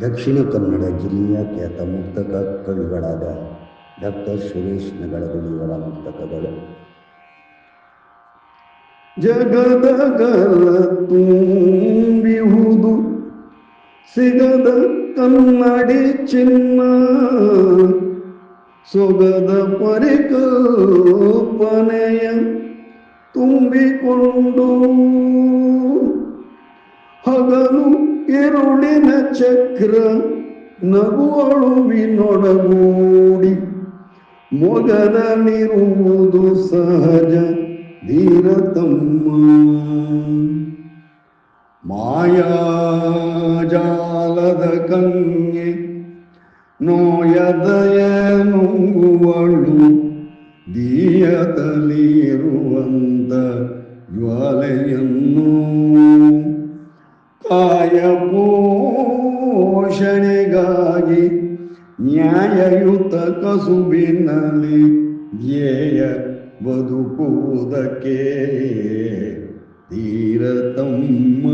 ದಕ್ಷಿಣ ಕನ್ನಡ ಜಿಲ್ಲೆಯ ಖ್ಯಾತ ಮುಕ್ತಕ ಕವಿಗಳಾದ ಡಾಕ್ಟರ್ ಸುರೇಶ್ ನಗಳಗುಳಿಯವರ ಮುಕ್ತಕಗಳು. ಜಗದ ಗಲ ತುಂಬಿಹುದು, ಸಿಗದ ಕನ್ನಡಿ ಚಿನ್ನ, ಸೊಗದ ಪರಿಕಲ್ಪನೆಯ ತುಂಬಿಕೊಂಡು ಹಗಲು ಇರುಳಿನ ಚಕ್ರ ನಗುವಳುವಿನೊಡಗೂಡಿ ಮೊಗರನಿರುವುದು ಸಹಜ ಧೀರತಮ್ಮ ಮಾಯಾಜಾಲದ ಕನ್ಯೆ ನೋಯದಯ ನುಂಗುವಳು. ದೀಯದಲ್ಲಿರುವಂತ ಜ್ವಾಲೆಯನ್ನು ಕಾಯ ಪೋಷಣೆಗಾಗಿ ನ್ಯಾಯಯುತ ಕಸುಬಿನಲ್ಲಿ ಧ್ಯೇಯ ಬದುಕುವುದಕ್ಕೆ ಧೀರತಮ್ಮ